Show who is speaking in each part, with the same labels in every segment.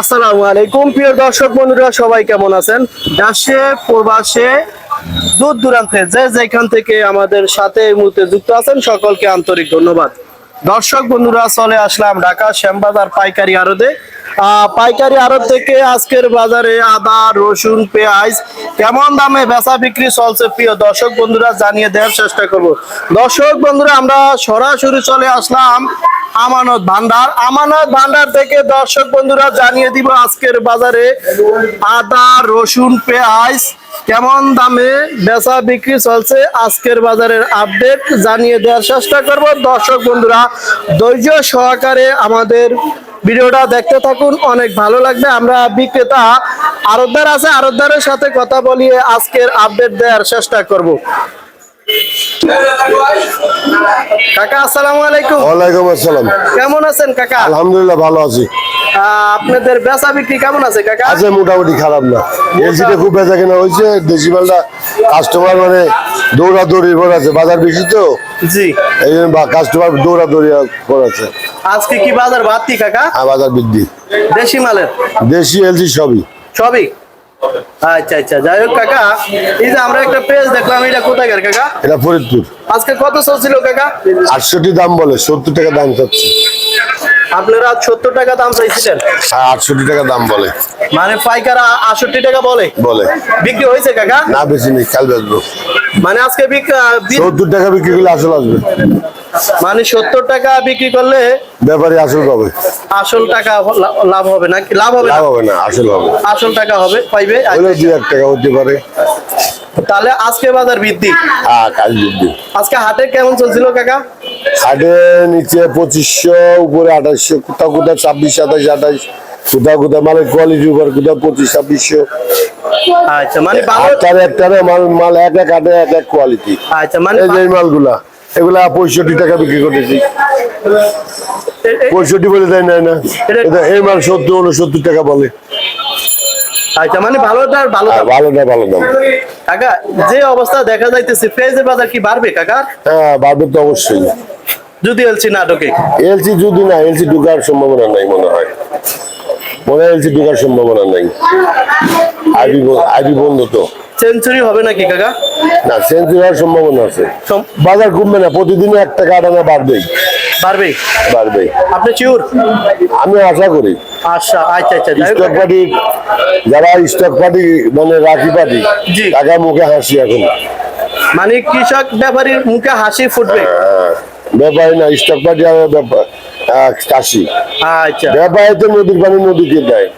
Speaker 1: আসসালামু আলাইকুম। প্রিয় দর্শক বন্ধুরা, সবাই কেমন আছেন? প্রবাসে, দূর দূরান্তে যে যেখান থেকে আমাদের সাথে এই মুহূর্তে যুক্ত আছেন, সকলকে আন্তরিক ধন্যবাদ। দর্শক বন্ধুরা, চলে আসলাম ঢাকা শ্যামবাজার পাইকারি আড়তে। পাইকারি আড়ত থেকে আজকের বাজারে আদা, রসুন, পেঁয়াজ কেমন দামে বেচা বিক্রি চলছে প্রিয় দর্শক বন্ধুরা, জানিয়ে দেওয়ার চেষ্টা করব। দর্শক বন্ধুরা, আমরা সরাসরি চলে আসলাম আমানত ভান্ডার। আমানত ভান্ডার থেকে দর্শক বন্ধুরা জানিয়ে দিব আজকের বাজারে আদা, রসুন, পেঁয়াজ কেমন দামে বেচা বিক্রি চলছে আজকের বাজারের আপডেট জানিয়ে দেওয়ার চেষ্টা করব। দর্শক বন্ধুরা, ধৈর্য সহকারে আমাদের ভিডিওটা দেখতে থাকুন, অনেক ভালো লাগবে। আমরা বিক্রেতা আরতদার আছে, আরতদারের সাথে কথা বলিয়ে আজকের আপডেট দেওয়ার চেষ্টা করব। কাকা আসসালামু আলাইকুম।
Speaker 2: ওয়ালাইকুম আসসালাম।
Speaker 1: কেমন আছেন কাকা?
Speaker 2: আলহামদুলিল্লাহ ভালো আছি।
Speaker 1: আপনাদের বেচা বিক্রি কেমন আছে কাকা?
Speaker 2: আছে মোটামুটি খারাপ না। এলসিটা খুব বেচা কেনা হয়েছে দেশি মালটা কাস্টমার মানে দৌড়াদৌড়ি করে আছে। বাজার বেশি তো?
Speaker 1: জি।
Speaker 2: এই জন্য কাস্টমার দৌড়াদৌড়ি করে আছে।
Speaker 1: আজকে কি বাজার বাড়তি কাকা?
Speaker 2: বাজার বৃদ্ধি।
Speaker 1: দেশি মালের?
Speaker 2: দেশি এলসি সবই।
Speaker 1: সবই? আচ্ছা আচ্ছা যাই হোক কাকা এই যে আমরা একটা পেজ দেখলাম এটা কোথায় কাকা?
Speaker 2: এটা ফরিদপুর।
Speaker 1: আজকে কত চলছিল কাকা?
Speaker 2: আটষট্টি দাম বলে সত্তর টাকা দাম চাচ্ছে।
Speaker 1: আপনারা সত্তর টাকা দাম চাইছিলেন?
Speaker 2: আটষট্টি টাকা দাম বলে।
Speaker 1: মানে পাইকারা আষট্টি টাকা বলে?
Speaker 2: বলে।
Speaker 1: বিক্রি হয়েছে কাকা?
Speaker 2: না বেশি নেই কাল বেচবো।
Speaker 1: মানে আজকে
Speaker 2: সত্তর টাকা বিক্রি করলে আসল আসবে।
Speaker 1: মানে সত্তর টাকা বিক্রি করলে
Speaker 2: ব্যাপারে আসল পাবে।
Speaker 1: আসল টাকা লাভ হবে নাকি লাভ হবে
Speaker 2: লাভ হবে না আসল হবে।
Speaker 1: আসল টাকা হবে পাইবে?
Speaker 2: হলে দুই এক টাকা হতে পারে।
Speaker 1: তাহলে আজকে বাজার বৃদ্ধি?
Speaker 2: হ্যাঁ কাল বৃদ্ধি।
Speaker 1: আজকে হাটে কেমন চলছিল কাকা?
Speaker 2: হাটে নিচে পঁচিশশো উপরে আঠাশশো কোথাও কোথাও ছাব্বিশ সাতাশ আঠাশ কোথাও কোথাও মালের কোয়ালিটির উপর কোথাও পঁচিশ ছাব্বিশশো।
Speaker 1: আচ্ছা মানে
Speaker 2: একটারে মাল মাল এক এক আটে এক এক কোয়ালিটি
Speaker 1: আচ্ছা মানে
Speaker 2: এই যে মালগুলা এগুলা পঁয়ষট্টি টাকা বিক্রি করতেছি। পঁয়ষট্টি বলে দেয় না এই মাল সত্তর উনসত্তর টাকা বলে।
Speaker 1: আচ্ছা মানে ভালোটার ভালো
Speaker 2: আর ভালো দাম
Speaker 1: কাকা যে অবস্থা দেখা যাইতেছে পেঁয়াজের বাজার কি বাড়বে কাকা?
Speaker 2: হ্যাঁ বাড়বে তো অবশ্যই।
Speaker 1: যদি এলসি না ঢোকে।
Speaker 2: এলসি যদি না এলসি ঢোকার সম্ভাবনা নাই মনে হয়। মনে হয় এলসি ঢোকার সম্ভাবনা নাই। আইবি আইবি বন্ধ তো।
Speaker 1: সেঞ্চুরি হবে নাকি কাকা?
Speaker 2: না সেঞ্চুরি হওয়ার সম্ভাবনা আছে। বাজার কমবে না প্রতিদিনই এক টাকা আটানা বাড়বেই।
Speaker 1: বাড়বে?
Speaker 2: বাড়বে
Speaker 1: আপনি চিউর
Speaker 2: আমি আশা করি।
Speaker 1: আচ্ছা আচ্ছা আচ্ছা
Speaker 2: স্টক পার্টি যারা স্টক পার্টি মানে রাখি পার্টি। টাকা মুখে হাসি এখন।
Speaker 1: মানে কৃষক ব্যাপারীর মুখে হাসি ফুটবে।
Speaker 2: ব্যাপারী না স্টক পার্টি আর ব্যাপার চাষি।
Speaker 1: আচ্ছা।
Speaker 2: ব্যাপারে তো নদীর পানি নদীকে দেয়।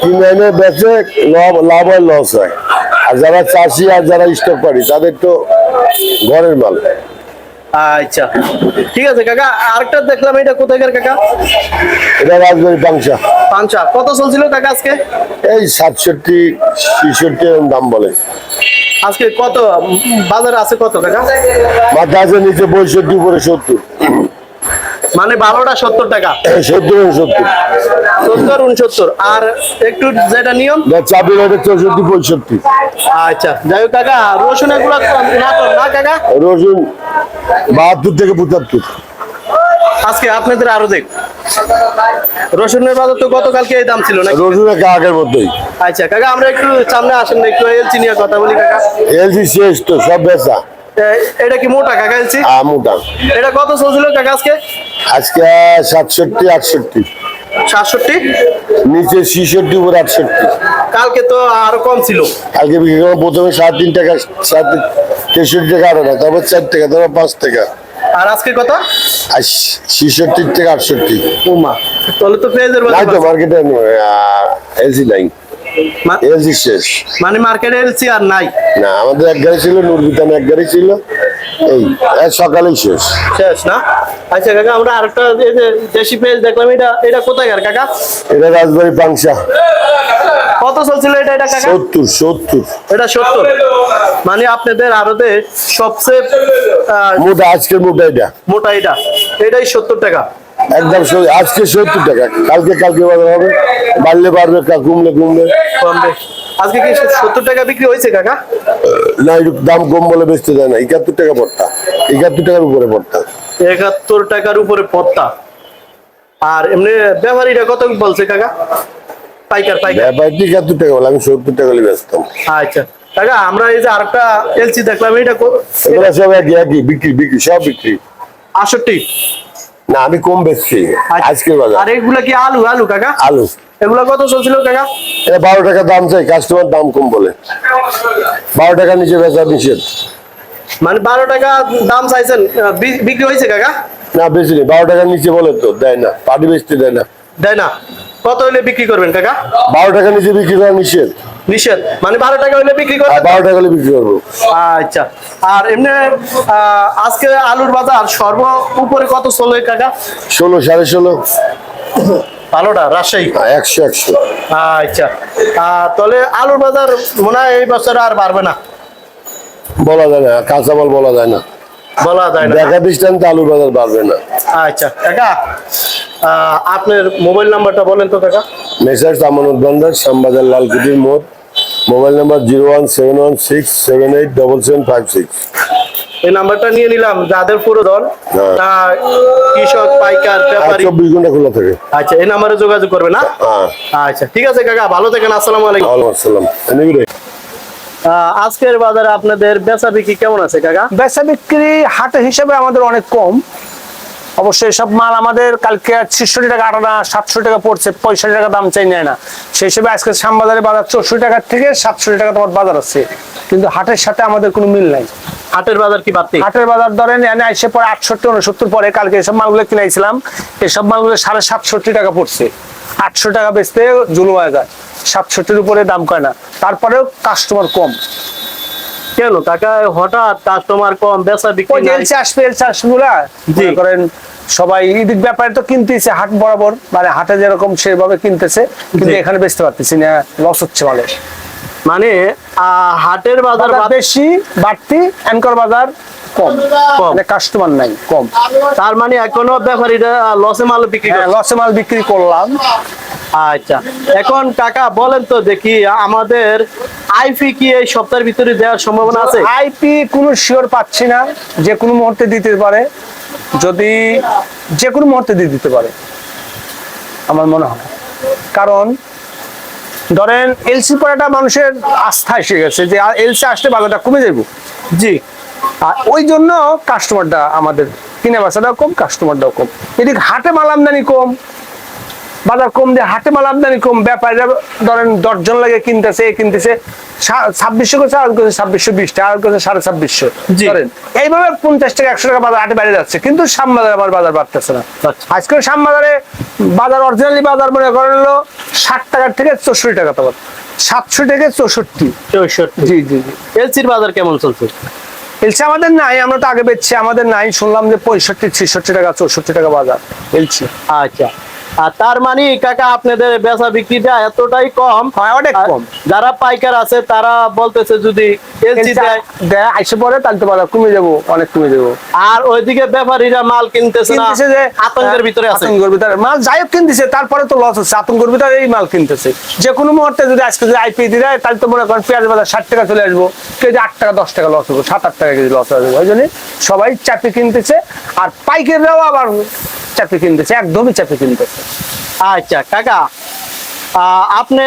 Speaker 2: কিনে এনে বেচে লাভ লাভ হয় লস হয়। আর যারা চাষি আর যারা স্টক পার্টি তাদের তো ঘরের মাল।
Speaker 1: আচ্ছা। ঠিক আছে কাকা আরেকটা দেখলাম এটা কোথাকার কাকা?
Speaker 2: এটা রাজবাড়ি পাংশা।
Speaker 1: পাঞ্চা কত চলছিল কাকা আজকে?
Speaker 2: এই সাতষট্টি ছিষট্টি দাম বলে।
Speaker 1: আজকে কত? বাজারে আছে কত টাকা?
Speaker 2: মাথা আছে নিচে পঁয়ষট্টি উপরে সত্তর।
Speaker 1: মানে বারোটা সত্তর টাকা।
Speaker 2: সত্তর সত্তর।
Speaker 1: সত্তর উনসত্তর। আর একটু যেটা নিয়ম?
Speaker 2: চাবি চৌষট্টি পঁয়ষট্টি।
Speaker 1: আচ্ছা যাই হোক কাকা রসুন এগুলো না কাকা?
Speaker 2: রসুন বাহাত্তর থেকে পঁচাত্তর।
Speaker 1: আজকে আপনাদের আরও দেখ। রসুনের বাজার তো গতকালকে এই দাম ছিল না
Speaker 2: রসুন আগের মতোই
Speaker 1: আচ্ছা কাকা আমরা একটু সামনে আসেন না একটু এলচি নিয়ে কথা বলি কাকা।
Speaker 2: এলজি শেষ তো সব বেচা।
Speaker 1: এটা কি মোটা কাকা এলচি
Speaker 2: আমুটা
Speaker 1: এটা কত চলছিল কাকা আজকে?
Speaker 2: আজকে সাতষট্টি আটষট্টি।
Speaker 1: সাতষট্টি?
Speaker 2: নিচে ছিষট্টি উপর আটষট্টি।
Speaker 1: কালকে তো আরও কম ছিল।
Speaker 2: কালকে প্রথমে সাড়ে তিন টাকা সাড়ে তেষট্টি টাকা আরও না তারপর চার টাকা তারপর পাঁচ টাকা।
Speaker 1: আর আজকে কত
Speaker 2: ছিষট্টি থেকে আটষট্টি।
Speaker 1: উমা তাহলে তো পেঁয়াজের বাজার।
Speaker 2: মার্কেটে এলজি নাই।
Speaker 1: মা-
Speaker 2: এলজি শেষ।
Speaker 1: মানে মার্কেটে এলসি আর নাই?
Speaker 2: না আমাদের এক গাড়ি ছিল নুরবিতান এক গাড়ি ছিল। এই সকালেই শেষ।
Speaker 1: শেষ না? আচ্ছা কাকা আমরা আরেকটা দেশি পেঁয়াজ দেখলাম এটা এটা কোথায় আর কাকা?
Speaker 2: এটা রাজবাড়ি পাংশা।
Speaker 1: কত চলছিল এটা এটা কাকা?
Speaker 2: সত্তর সত্তর।
Speaker 1: এটা সত্তর। মানে আপনাদের আরতে সবচেয়ে
Speaker 2: মোটা আজকের মোটা এটা।
Speaker 1: মোটা এটা। এটাই সত্তর টাকা।
Speaker 2: একদম আজকে সত্তর টাকা। কালকে কালকে বাজার হবে। বাড়লে বাড়বে কা- কমলে কমলে
Speaker 1: কমবে। আজকে কি সত্তর টাকা বিক্রি হয়েছে কাকা?
Speaker 2: না একটু দাম কম বলে বেচতে দেয় না। একাত্তর টাকা পড়তা একাত্তর টাকার উপরে পড়তা
Speaker 1: একাত্তর টাকার উপরে আর এমনি ব্যাপারীটা কত বলছে কাকা? পাইকার পাইকার।
Speaker 2: ব্যাপারটি টাকা বলে আমি সত্তর টাকা বেচতাম।
Speaker 1: আচ্ছা। কাকা আমরা এই যে আরেকটা এলসি দেখলাম এটা
Speaker 2: এগুলো সব একই একই। বিক্রি বিক্রি সব বিক্রি। না আমি কম বেচছি। আজকের বাজার।
Speaker 1: আর এগুলা কি আলু? আলু কাকা?
Speaker 2: আলু।
Speaker 1: এগুলা কত চলছিল কাকা?
Speaker 2: এটা বারো টাকা দাম চাই কাস্টমার দাম কম বলে। বারো টাকা নিচে বেচা নিষেধ
Speaker 1: মানে বারো টাকা দাম চাইছেন বিক্রি হয়েছে কাকা?
Speaker 2: না বেশি নেই। বারো টাকার নিচে বলে তো দেয় না। পাটি বেচতে দেয় না।
Speaker 1: দেয় না। কত হইলে বিক্রি করবেন কাকা?
Speaker 2: বারো টাকার নিচে বিক্রি করা নিষেধ।
Speaker 1: নিষেধ? মানে বারো টাকা হইলে বিক্রি
Speaker 2: আর
Speaker 1: করবেন
Speaker 2: বারো টাকা হলে বিক্রি করব।
Speaker 1: আচ্ছা। আর এমনি আজকে আলুর বাজার সর্ব উপরে কত চলে কাকা?
Speaker 2: ষোলো সাড়ে ষোলো।
Speaker 1: রাজশাহী?
Speaker 2: একশো একশো।
Speaker 1: আচ্ছা। তাহলে আলুর বাজার মনে হয় এই বছর আর বাড়বে না?
Speaker 2: বলা যায় না বলা যায় না।
Speaker 1: বলা যায় না।
Speaker 2: দেখা দৃষ্টান্তে আলুর বাজার বাড়বে না।
Speaker 1: আচ্ছা কাকা আপনার মোবাইল নাম্বারটা বলেন তো কাকা।
Speaker 2: মেসার্স আমানত ভান্ডার শ্যামবাজার লালকুটির মোড় mobile number zero one seven one six seven eight double seven five six.
Speaker 1: এই নাম্বারটা নিয়ে নিলাম যাদের পুরোধন
Speaker 2: হ্যাঁ।
Speaker 1: তা কৃষক পাইকার ব্যাপারী।
Speaker 2: চব্বিশ ঘণ্টা খোলা থাকে।
Speaker 1: আচ্ছা এই নাম্বারে যোগাযোগ করবে না?
Speaker 2: হ্যাঁ।
Speaker 1: আচ্ছা ঠিক আছে কাকা ভালো থাকেন আসসালামু আলাইকুম।
Speaker 2: আসসালাম।
Speaker 1: আজকের বাজারে আপনাদের বেচা বিক্রি কেমন আছে কাকা?
Speaker 3: বেচা বিক্রি হাটের হিসাবে আমাদের অনেক কম। অবশ্যই সব মাল আমাদের কালকে ছিষট্টি টাকা আটানা সাতশো টাকা পড়ছে পঁয়ষট্টি টাকা দাম চাই নেয় না। সেই হিসেবে আজকে শ্যামবাজারে বাজার চৌষট্টি টাকার থেকে সাতষট্টি টাকা তোমার বাজার আছে। কিন্তু হাটের সাথে আমাদের কোনো মিল নাই।
Speaker 1: হাটের বাজার কি বাড়তি
Speaker 3: হাটের বাজার ধরেন এনে আইসে পরে আটষট্টি উনসত্তর পরে কালকে এসব মালগুলো কিনাইছিলাম এসব মালগুলো সাড়ে সাতষট্টি টাকা পড়ছে। আটশো টাকা বেচতে জুলু হয়ে যায়। সাতষট্টির উপরে দাম কয় না। তারপরেও কাস্টমার কম।
Speaker 1: কেন? কাকা হঠাৎ কাস্টমার কম বেচা বিক্রি।
Speaker 3: এলসি আসবে এলসি আসবে। করেন সবাই ঈদের ব্যাপারে তো কিনতেছে হাট বরাবর মানে হাটে যেরকম সেভাবে কিনতেছে কিন্তু এখানে বেচতে পারতেছি না লস হচ্ছে মালের।
Speaker 1: মানে হাটের বাজার
Speaker 3: বেশি বাড়তি অ্যাঙ্কর বাজার কম। মানে কাস্টমার নাই কম।
Speaker 1: তার মানে এখনও ব্যাপারীরা লসে মাল বিক্রি
Speaker 3: হ্যাঁ লসে মাল বিক্রি করলাম।
Speaker 1: আচ্ছা এখন কাকা বলেন তো দেখি আমাদের আইফি কি এই সপ্তাহের ভিতরে দেওয়ার সম্ভাবনা আছে?
Speaker 3: আইপি কোনো শিওর পাচ্ছি না যে কোনো মুহূর্তে দিতে পারে। যদি যে কোনো মুহূর্তে দিয়ে দিতে পারে আমার মনে হয়। কারণ ধরেন এলসি পড়াটা মানুষের আস্থা এসে গেছে যে এলসি আসলে বাজারটা কমে যাব
Speaker 1: জি।
Speaker 3: আর ওই জন্য কাস্টমারটা আমাদের কিনে বেচাটাও কম কাস্টমারটাও কম। এদিকে হাটে মাল আমদানি কম বাজার কম দিয়ে হাটে মাল আমদানি কম ব্যাপারীরা ধরেন দশজন লাগে কিনতেছে এ কিনতেছে ছাব্বিশশো করছে আর করছে ছাব্বিশশো বিশ টাকা আর করছে সাড়ে ছাব্বিশশো। ধরেন এইভাবে পঞ্চাশ টাকা একশো টাকা বাজার হাটে বাইরে যাচ্ছে কিন্তু শ্যামবাজারে আমার বাজার বাড়তেছে না।
Speaker 1: আচ্ছা।
Speaker 3: আজকে শ্যামবাজারে বাজার অরিজিনালি বাজার মনে করেন হলো ষাট টাকার থেকে চৌষট্টি টাকা তো সাতশো থেকে চৌষট্টি।
Speaker 1: চৌষট্টি।
Speaker 3: জি জি জি।
Speaker 1: এলসির বাজার কেমন চলছে?
Speaker 3: এলসি আমাদের নাই আমরা তো আগে বেচছি আমাদের নাই শুনলাম যে পঁয়ষট্টি ছেষট্টি টাকা চৌষট্টি টাকা বাজার এলসি।
Speaker 1: আচ্ছা। আর তার মানে কাকা আপনাদের বেচা বিক্রিটা এতটাই কম।
Speaker 3: অনেক কম।
Speaker 1: যারা পাইকার আছে তারা বলতেছে যদি এলসি দেয়।
Speaker 3: দেয় আইসে পরে তাহলে তো কমে যাব অনেক কমে যাব।
Speaker 1: আর ওইদিকে ব্যাপারীরা মাল কিনতেছে না
Speaker 3: যে
Speaker 1: আতঙ্কের ভিতরে আছে।
Speaker 3: আতঙ্কের ভিতরে। মাল যাই হোক কিনতেছে তারপরে তো লস হচ্ছে আতঙ্কের ভিতরে এই মাল কিনতেছে। যে কোনো মুহূর্তে যদি আজকে যদি আইপি দিয়ে তাহলে তো মনে করেন পেঁয়াজ বাজার ষাট টাকা চলে আসব কেজি আট টাকা দশ টাকা লস হব সাত আট টাকা কেজি লস হবে ওই জন্য সবাই চাপি কিনতেছে। আর পাইকাররাও আবার চাপি কিনতেছে একদমই চাপি কিনতেছে
Speaker 1: আচ্ছা কাকা আপনি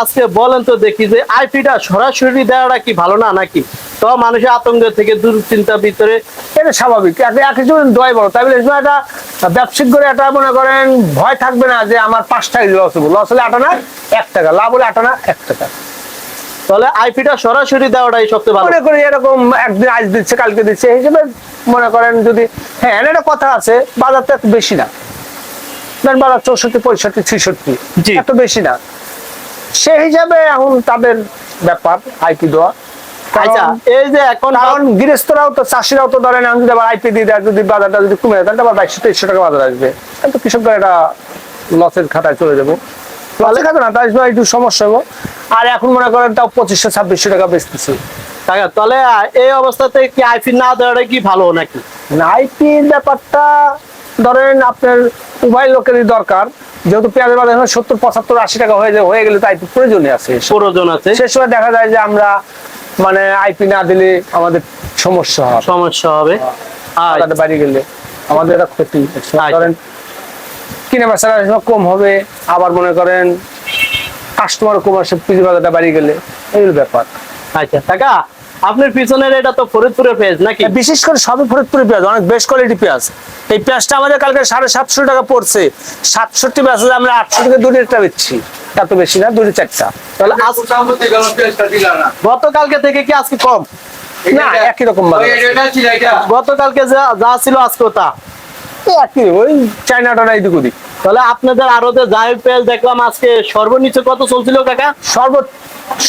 Speaker 1: আজকে বলেন তো দেখি যে আইপিটা সরাসরি দেওয়াটা কি ভালো না নাকি? তো মানুষের আতঙ্কের থেকে দুশ্চিন্তার ভিতরে
Speaker 3: এটা স্বাভাবিক। এক একজন দোয়াই বড়। তাই বলে একটা ব্যবসায়িক করে একটা মনে করেন ভয় থাকবে না যে আমার পাঁচ টাকা লস হব লস হলে আটানা এক টাকা। লাভ হলে আটানা এক টাকা।
Speaker 1: তাহলে আইপিটা সরাসরি দেওয়াটাই সবচেয়ে ভালো।
Speaker 3: মনে করি এরকম একদিন আজ দিচ্ছে কালকে দিচ্ছে হিসেবে মনে করেন যদি হ্যাঁ এর কথা আছে বাজার তো এত বেশি না। ধরেন বাজার চৌষট্টি পঁয়ষট্টি ছিষট্টি এত বেশি না। সেই হিসাবে এখন তাদের ব্যাপার আইপি দেওয়া।
Speaker 1: আচ্ছা এই যে এখন
Speaker 3: কারণ গৃহস্থরাও তো চাষিরাও তো ধরেন আমি যদি আবার আইপি দিয়ে দেয় যদি বাজারটা যদি কমে যায় তাহলে আবার বাইশশো তেইশশো টাকা বাজার আসবে। কৃষকরা এটা লসের খাতায় চলে যাব। লসের খাতা না তাই একটু সমস্যা হব। আর এখন মনে করেন তাও পঁচিশশো ছাব্বিশশো টাকা বেচতেছে।
Speaker 1: কাকা তাহলে এই অবস্থাতে কি আইপি না দেওয়াটাই কি ভালো নাকি?
Speaker 3: আইপির ব্যাপারটা ধরেন আপনার উভয় লোকেরই দরকার। যেহেতু পেঁয়াজের বাজার এখন সত্তর পঁচাত্তর আশি টাকা হয়ে হয়ে গেলে তো আইপি প্রয়োজনই আছে।
Speaker 1: প্রয়োজন আছে।
Speaker 3: সে সময় দেখা যায় যে আমরা মানে আইপি না দিলে আমাদের সমস্যা হয়
Speaker 1: সমস্যা হবে। আর
Speaker 3: টাকাটা বাড়ি গেলে আমাদের এটা ক্ষতি
Speaker 1: আচ্ছা।
Speaker 3: ধরেন কিনে বেচার কম হবে আবার মনে করেন কাস্টমার কম আসে পুঁজি বাজারটা বাড়ি গেলে এই ব্যাপার।
Speaker 1: আচ্ছা কাকা আপনার পিছনের এটা তো ফরিদপুরের পেজ নাকি?
Speaker 3: বিশেষ করে সবই ফরিদপুরি পেঁয়াজ অনেক বেস্ট কোয়ালিটি পেঁয়াজ। এই পেঁয়াজটা আমাদের কালকে সাড়ে সাতশো টাকা পড়ছে। সাতষট্টি পেঁয়াজ আমরা আটশো থেকে দুটো একটা বেচছি এত বেশি না দুটো চারটা।
Speaker 1: তাহলে গতকালকে থেকে কি আজকে কম?
Speaker 3: না একই রকম ভালো
Speaker 1: গতকালকে যা যা ছিল আজকেও তা।
Speaker 3: একই ওই চাইনাটা এদিক ওদিক
Speaker 1: তাহলে আপনাদের আরতে যাই পেজ দেখলাম আজকে সর্বনিচে কত চলছিল কাকা?
Speaker 3: সর্বোচ্চ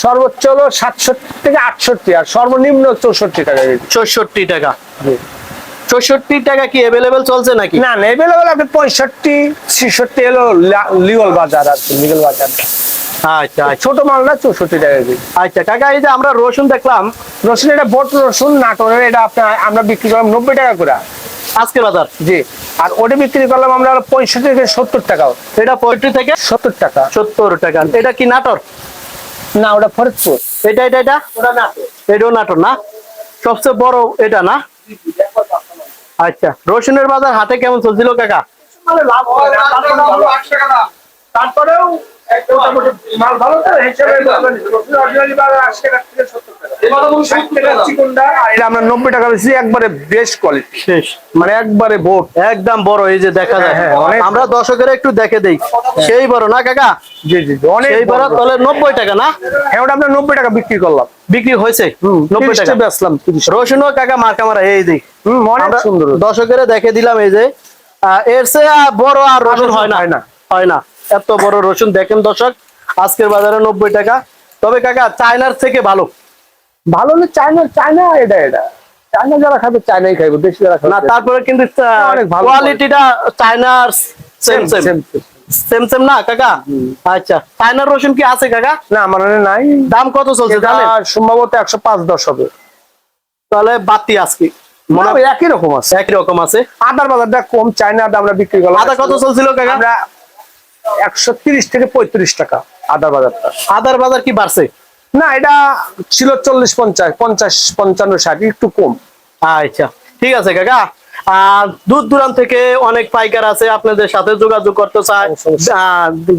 Speaker 3: সর্বোচ্চ হলো সাতষট্টি থেকে আটষট্টি আর সর্বনিম্ন চৌষট্টি টাকা
Speaker 1: চৌষট্টি টাকা। চৌষট্টি টাকা কি অ্যাভেলেবেল চলছে নাকি?
Speaker 3: না না এভেলেবেল আপনি পঁয়ষট্টি ছেষট্টি বাজার আর লিগল বাজার।
Speaker 1: আচ্ছা আচ্ছা।
Speaker 3: ছোট মাল না চৌষট্টি টাকা কেজি।
Speaker 1: আচ্ছা কাকা এই যে আমরা রসুন দেখলাম
Speaker 3: রসুন এটা বট রসুন নাটোরের এটা আপনার আমরা বিক্রি করলাম নব্বই টাকা করে।
Speaker 1: আজকে বাজার?
Speaker 3: জি আর ওটা বিক্রি করলাম আমরা পঁয়ষট্টি থেকে সত্তর টাকা
Speaker 1: এটা পঁয়ত্রিশ থেকে
Speaker 3: সত্তর টাকা।
Speaker 1: সত্তর টাকা। এটা কি নাটর?
Speaker 3: না ওটা ফরিদপুর।
Speaker 1: এটা এটা এটা? এটাও নাটোর না? সবচেয়ে বড় এটা না? আচ্ছা রসুনের বাজার হাতে কেমন চলছিল কাকা?
Speaker 3: তারপরেও মোটামুটি মাল ভালো তো হিসেবে এটা আমরা নব্বই টাকা বেশি একবারে বেস্ট কোয়ালিটি মানে একবারে ভোট
Speaker 1: একদম বড় এই যে দেখা যায়।
Speaker 3: হ্যাঁ,
Speaker 1: আমরা দর্শকের একটু দেখে দেই। সেই বড় না কাকা?
Speaker 3: জি জি জি, অনেক
Speaker 1: সেই বড়।
Speaker 3: বড়।
Speaker 1: তাহলে নব্বই টাকা না?
Speaker 3: হ্যাঁ ওটা আমরা নব্বই টাকা বিক্রি করলাম।
Speaker 1: বিক্রি হয়েছে? নব্বই টাকা।
Speaker 3: বেচলাম তিরিশ
Speaker 1: রসুনও কাকা মার্কা মারা এই দিক
Speaker 3: অনেক সুন্দর।
Speaker 1: দর্শকের দেখে দিলাম এই যে। এর চেয়ে বড় আর রসুন
Speaker 3: রসুন
Speaker 1: হয় না।
Speaker 3: হয় না।
Speaker 1: হয় না। এত বড় রসুন দেখেন দর্শক আজকের বাজারে নব্বই টাকা। তবে কাকা চায়নার থেকে ভালো।
Speaker 3: ভালো হলে চায়না চায়না এটা এটা। চায়না যারা খাবে চায়নাই খাইবে দেশি যারা খাবে
Speaker 1: না তারপরে কিন্তু
Speaker 3: অনেক ভালো
Speaker 1: কোয়ালিটিটা চায়নার same same
Speaker 3: same
Speaker 1: same same না কাকা? আচ্ছা চায়নার রসুন কি আছে কাকা?
Speaker 3: না আমার নাই।
Speaker 1: দাম কত চলছে জানেন
Speaker 3: সম্ভবত একশো পাঁচ দশ হবে।
Speaker 1: তাহলে বাতি আজকে।
Speaker 3: একই রকম আছে।
Speaker 1: একই রকম আছে।
Speaker 3: আদার বাজারটা কম চায়না আদা আমরা বিক্রি করলাম।
Speaker 1: আদা কত চলছিল কাকা?
Speaker 3: আমরা একশো তিরিশ থেকে পঁয়ত্রিশ টাকা আদার বাজারটা।
Speaker 1: আদার বাজার কি বাড়ছে?
Speaker 3: না এটা ছিল চল্লিশ পঞ্চাশ পঞ্চাশ পঞ্চান্ন ষাট একটু কম।
Speaker 1: আচ্ছা ঠিক আছে কাকা। আর দূর দূরান্ত থেকে অনেক পাইকার আছে আপনাদের সাথে যোগাযোগ করতে চায়।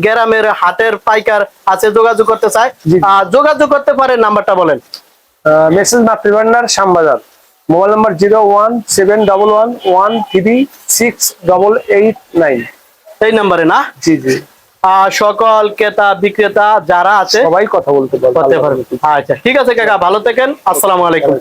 Speaker 1: গ্রামের হাটের পাইকার আছে যোগাযোগ করতে চায়। যোগাযোগ করতে পারেন নাম্বারটা বলেন।
Speaker 3: Message Matribhandar Shyambazar. Mobile number zero one seven double one one three six double eight nine.
Speaker 1: এই নাম্বারে না?
Speaker 3: জি জি।
Speaker 1: সকল ক্রেতা বিক্রেতা যারা আছে
Speaker 3: সবাই কথা বলতে পারবে।
Speaker 1: আচ্ছা ঠিক আছে কাকা ভালো থাকেন। আসসালামু আলাইকুম।